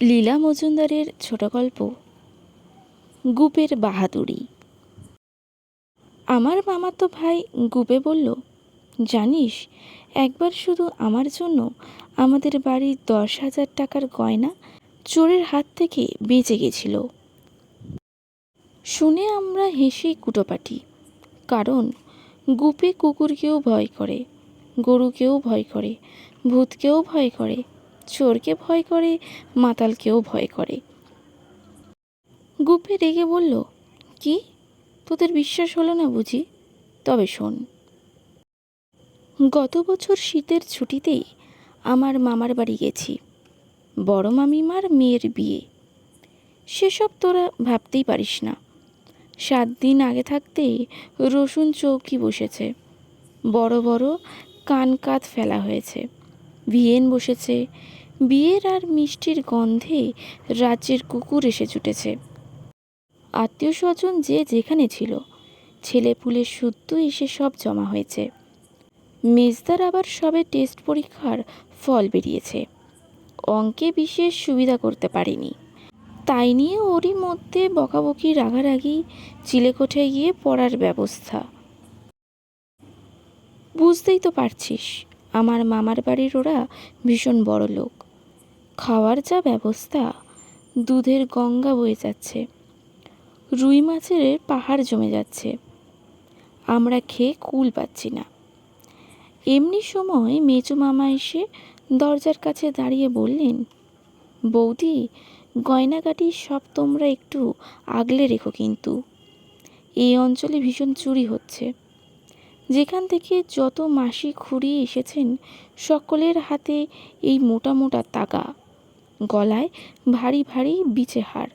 লীলা মজুমদারের ছোট গল্প, গুপের বাহাদুরি। আমার মামাতো ভাই গুপে বলল, জানিস, একবার শুধু আমার জন্য আমাদের বাড়ির দশ হাজার টাকার গয়না চোরের হাত থেকে বেঁচে গেছিল। শুনে আমরা হেসেই কুটোপাটি, কারণ গুপে কুকুরকেও ভয় করে, গরুকেও ভয় করে, ভূতকেও ভয় করে চোরকে ভয় করে, মাতালকেও ভয় করে। গুপে রেগে বলল, কি? তোদের বিশ্বাস হলো না বুঝি? তবে শোন। গত বছর শীতের ছুটিতেই আমার মামার বাড়ি গেছি, বড় মামিমার মেয়ের বিয়ে। সেসব তোরা ভাবতেই পারিস না। সাত দিন আগে থাকতেই রসুন চৌকি বসেছে, বড় বড় কান কাত ফেলা হয়েছে। ভিয়েন বসেছে বিয়ের আর মিষ্টির গন্ধে রাজ্যের কুকুর এসে জুটেছে। আত্মীয় স্বজন যে যেখানে ছিল ছেলে পুলে শুদ্ধ এসে সব জমা হয়েছে। মেজদার আবার সবে টেস্ট পরীক্ষার ফল বেরিয়েছে। অঙ্কে বিশেষ সুবিধা করতে পারেনি। তাই নিয়ে ওরই মধ্যে বকাবকি রাগারাগি চিলেকোঠায় গিয়ে পড়ার ব্যবস্থা। বুঝতেই তো পারছিস, আমার মামার বাড়ির ওরা ভীষণ বড় লোক খাওয়ার যা ব্যবস্থা, দুধের গঙ্গা বয়ে যাচ্ছে। রুই মাছের পাহাড় জমে যাচ্ছে। আমরা খেয়ে কুল পাচ্ছি না। এমনি সময় মেজো মামা এসে দরজার কাছে দাঁড়িয়ে বললেন, বৌদি, গয়নাগাটি সব তোমরা একটু আগলে রেখো কিন্তু। এই অঞ্চলে ভীষণ চুরি হচ্ছে। যেখান থেকে যত মাসি খুঁড়ি এসেছেন, সকলের হাতে এই মোটা মোটা তাগা গলায় ভারী ভারী বিচে হার।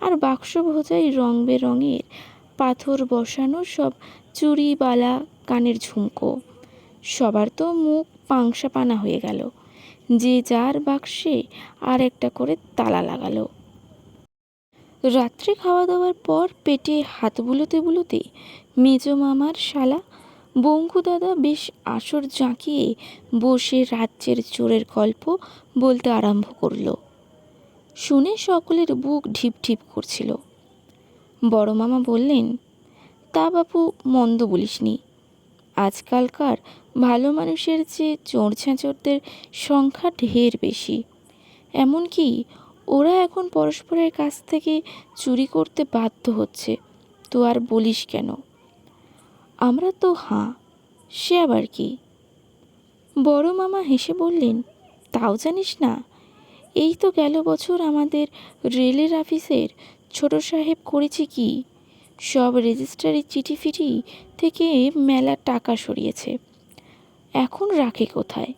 আর বাক্স ভোজাই রং বেরঙের, পাথর বসানো সব চুড়ি বালা কানের ঝুমকো। সবার তো মুখ পাংশা পানা হয়ে গেল। যে যার বাক্সে আর একটা করে তালা লাগালো। রাত্রে খাওয়া দাওয়ার পর পেটে হাত বুলোতে বুলোতে মেজো মামার শালা বঙ্কু দাদা বেশ আসর জাঁকিয়ে বসে রাজ্যের চোরের গল্প বলতে আরম্ভ করল। শুনে সকলের বুক ঢিপ ঢিপ করছিল। বড় মামা বললেন, তা বাপু, মন্দ বলিসনি। আজকালকার ভালো মানুষের চেয়ে চোর ছেঁচড়দের সংখ্যা ঢের বেশি। এমনকি ওরা এখন পরস্পরের কাছ থেকে চুরি করতে বাধ্য হচ্ছে। তো আর বলিস কেন? আমরা তো হাঁ, সে আবার কি? বড় মামা হেসে বললেন, তাও জানিস না, এই তো গেল বছর আমাদের রেলের অফিসের ছোট সাহেব করেছে কি? সব রেজিস্ট্রারি চিঠি ফিটি থেকে মেলা টাকা সরিয়েছে। এখন রাখে কোথায়?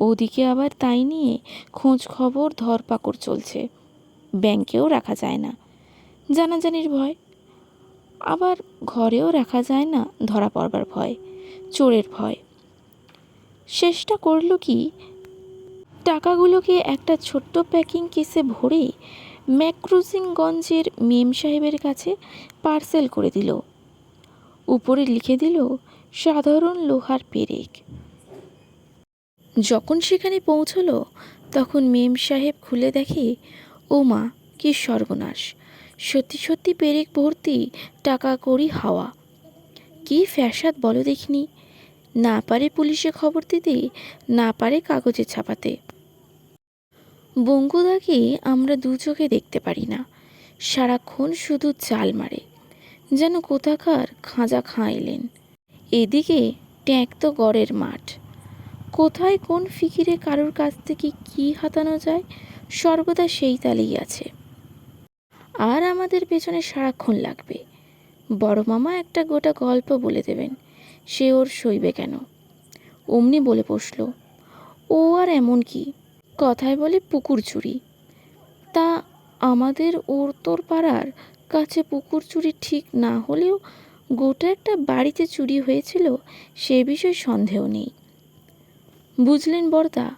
ওদিকে আবার তাই নিয়ে খোঁজ খবর ধরপাকড় চলছে। ব্যাংকেও রাখা যায় না। জানাজানির ভয়। আবার ঘরেও রাখা যায় না ধরা পড়বার ভয়, চোরের ভয়। শেষটা করল কি? টাকাগুলোকে একটা ছোট্ট প্যাকিং কেসে ভরে ম্যাক্রুজিংগঞ্জের মেম সাহেবের কাছে পার্সেল করে দিল। উপরে লিখে দিল, সাধারণ লোহার পেরেক। যখন সেখানে পৌঁছলো, তখন মেম সাহেব খুলে দেখে ও মা কি সর্বনাশ। সত্যি সত্যি পেরেক ভর্তি টাকা করি হাওয়া। কি ফ্যাসাদ বলো দেখিনি। না পারে পুলিশে খবর দিতে, না পারে কাগজে ছাপাতে। বঙ্কুদাকে আমরা দু চোখে দেখতে পারি না। সারাক্ষণ শুধু চাল মারে। যেন কোথাকার খাঁজা খাঁইলেন এদিকে ট্যাঁক তো গড়ের মাঠ। কোথায় কোন ফিকিরে কারোর কাছ থেকে কি হাতানো যায়, সর্বদা সেই তালেই আছে। আর আমাদের পেছনে সারাক্ষণ লাগবে। বড় মামা একটা গোটা গল্প বলে দেবেন, সে ওর সইবে কেন? অমনি বলে বসল, ও আর এমন কি? কথায় বলে পুকুর চুরি। তা আমাদের ওর তোর পাড়ার কাছে পুকুর চুরি ঠিক না হলেও গোটা একটা বাড়িতে চুরি হয়েছিল, সে বিষয়ে সন্দেহ নেই। বুঝলেন বর্দা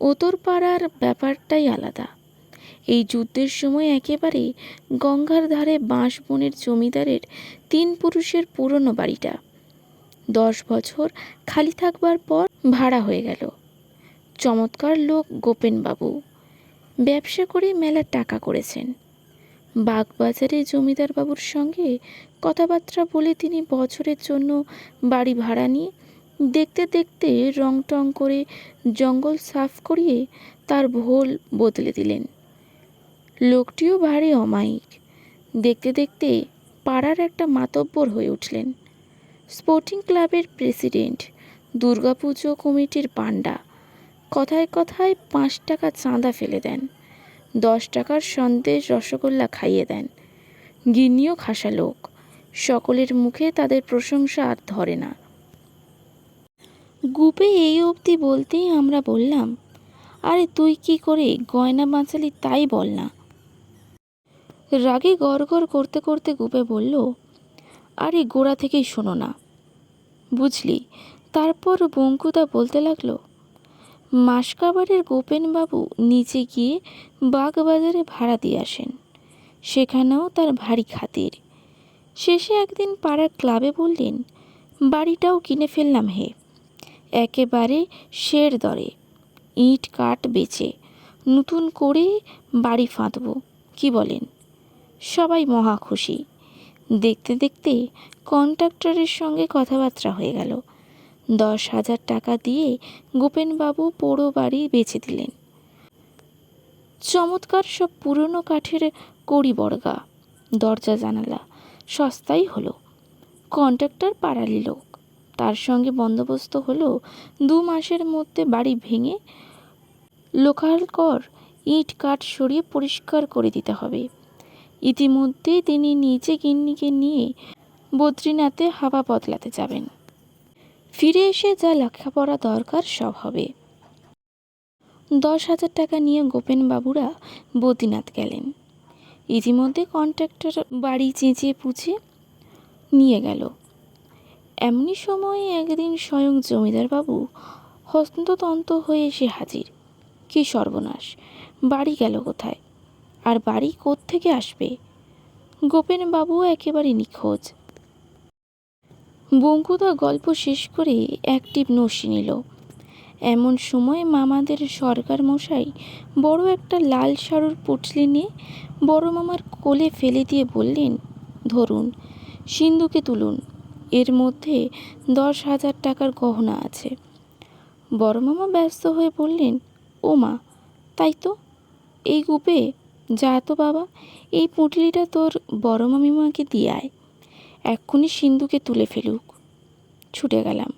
ওতর পাড়ার ব্যাপারটাই আলাদা। এই যুদ্ধের সময় একেবারে গঙ্গার ধারে বাঁশ বনের জমিদারের তিন পুরুষের পুরনো বাড়িটা। দশ বছর খালি থাকবার পর ভাড়া হয়ে গেল। চমৎকার লোক গোপেনবাবু। ব্যবসা করে মেলা টাকা করেছেন। বাগবাজারে জমিদার বাবুর সঙ্গে কথাবার্তা বলে তিনি বছরের জন্য বাড়ি ভাড়া নিয়ে দেখতে দেখতে রং টং করে জঙ্গল সাফ করিয়ে তার ভোল বদলে দিলেন। লোকটিও ভারী অমায়িক। দেখতে দেখতে পাড়ার একটা মাতব্বর হয়ে উঠলেন। স্পোর্টিং ক্লাবের প্রেসিডেন্ট, দুর্গাপুজো কমিটির পাণ্ডা, কথায় কথায় পাঁচ টাকা চাঁদা ফেলে দেন, দশ টাকার সন্দেশ রসগোল্লা খাইয়ে দেন। গিন্নিও খাসা লোক, সকলের মুখে তাদের প্রশংসা আর ধরে না। গুপে এই অবধি বলতেই আমরা বললাম, আরে তুই কি করে গয়না বাঁচালি তাই বল না। রাগে গড়গড় করতে করতে গুপে বলল, আরে গোড়া থেকেই শোনো না। বুঝলি, তারপর বঙ্কুদা বলতে লাগল মাসকাবারের গোপেনবাবু নিচে গিয়ে বাগবাজারে ভাড়া দিয়ে আসেন। সেখানেও তার ভারী খাতির। শেষে একদিন পাড়ার ক্লাবে বললেন, বাড়িটাও কিনে ফেললাম হে। একেবারে শের দরে। ইট কাঠ বেচে নতুন করে বাড়ি ফাঁদব, কি বলেন? সবাই মহা খুশি। দেখতে দেখতে কন্ট্রাক্টরের সঙ্গে কথাবার্তা হয়ে গেল। দশ হাজার টাকা দিয়ে গোপেনবাবু পোড়ো বাড়ি বেচে দিলেন। চমৎকার সব পুরনো কাঠের কড়ি বর্গা দরজা জানালা, সস্তাই হলো। কন্ট্রাক্টর পাড়ালি লোক। তার সঙ্গে বন্দোবস্ত হলো দু মাসের মধ্যে বাড়ি ভেঙে লোকাল কর, ইট কাঠ সরিয়ে পরিষ্কার করে দিতে হবে। ইতিমধ্যেই তিনি নিজে গিন্নিকে নিয়ে বদ্রীনাথে হাওয়া বদলাতে যাবেন। ফিরে এসে যা লেখাপড়া দরকার সব হবে। দশ হাজার টাকা নিয়ে গোপেন বাবুরা বদ্রীনাথ গেলেন। ইতিমধ্যে কন্ট্রাক্টর বাড়ি চেঁচিয়ে পুছে নিয়ে গেল। এমনি সময়ে একদিন স্বয়ং জমিদার বাবু হস্ততন্ত হয়ে এসে হাজির। কি সর্বনাশ, বাড়ি গেল কোথায়? আর বাড়ি থেকে আসবে? গোপেন বাবু একেবারে নিখোঁজ। বঙ্কুদা গল্প শেষ করে একটিভ নসি নিল। এমন সময় মামাদের সরকার মশাই বড় একটা লাল সারুর পুটলি নিয়ে বড় মামার কোলে ফেলে দিয়ে বললেন, ধরুন, সিন্ধুকে তুলুন। এর মধ্যে দশ হাজার টাকার গহনা আছে। বড় মামা ব্যস্ত হয়ে বললেন ও মা তাই তো? এই গুপে যা তো বাবা, এই পুঁটলিটা তোর বড় মামিমাকে দিয়ে আয়। এক্ষুনি সিন্ধুকে তুলে ফেলুক। ছুটে গেলাম।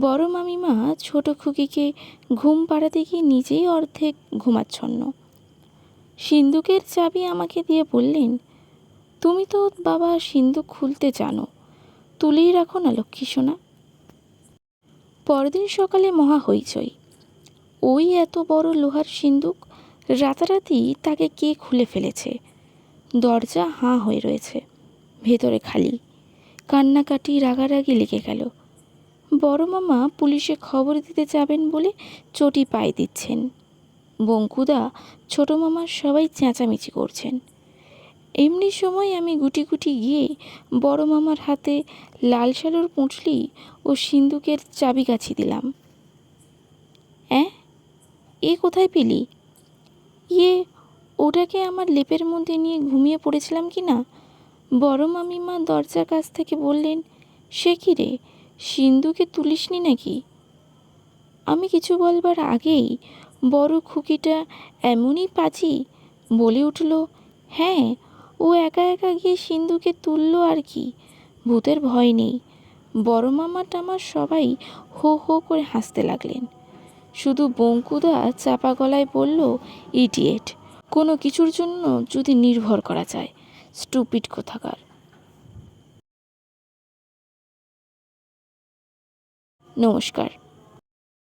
বড় মামিমা ছোট খুকিকে ঘুম পাড়াতে গিয়ে নিজেই অর্ধেক ঘুমাচ্ছন্ন। সিন্ধুকের চাবি আমাকে দিয়ে বললেন, তুমি তো বাবা সিন্ধুক খুলতে জানো। তুলেই রাখো না লক্ষ্মী সোনা। পরদিন সকালে মহা হইচই ওই এত বড় লোহার সিন্দুক রাতারাতি তাকে কে খুলে ফেলেছে? দরজা হাঁ হয়ে রয়েছে, ভেতরে খালি। কান্নাকাটি, রাগারাগি লেগে গেল। বড় মামা পুলিশে খবর দিতে যাবেন বলে চটি পায়ে দিচ্ছেন। বঙ্কুদা, ছোট মামার সবাই চেঁচামেচি করছেন। এমনি সময় আমি গুটি গুটি গিয়ে বড় মামার হাতে লাল শালুর পুঁটলি ও সিন্দুকের চাবিকাছি দিলাম। অ্যাঁ? এ কোথায় পেলি? ইয়ে ওটাকে আমার লেপের মধ্যে নিয়ে ঘুমিয়ে পড়েছিলাম কি না? বড় মামিমা দরজার কাছ থেকে বললেন, সে কি রে, সিন্ধুকে তুলিসনি নাকি? আমি কিছু বলবার আগেই বড় খুকিটা, এমনই পাচি? বলে উঠল হ্যাঁ ও একা একা গিয়ে সিন্ধুকে তুললো আর কি, ভূতের ভয় নেই। বড় মামা টামার সবাই হো হো করে হাসতে লাগলেন। শুধু বঙ্কুদা চাপা গলায় বলল ইডিয়েট কোনো কিছুর জন্য যদি নির্ভর করা যায় স্টুপিড কোথাকার? নমস্কার।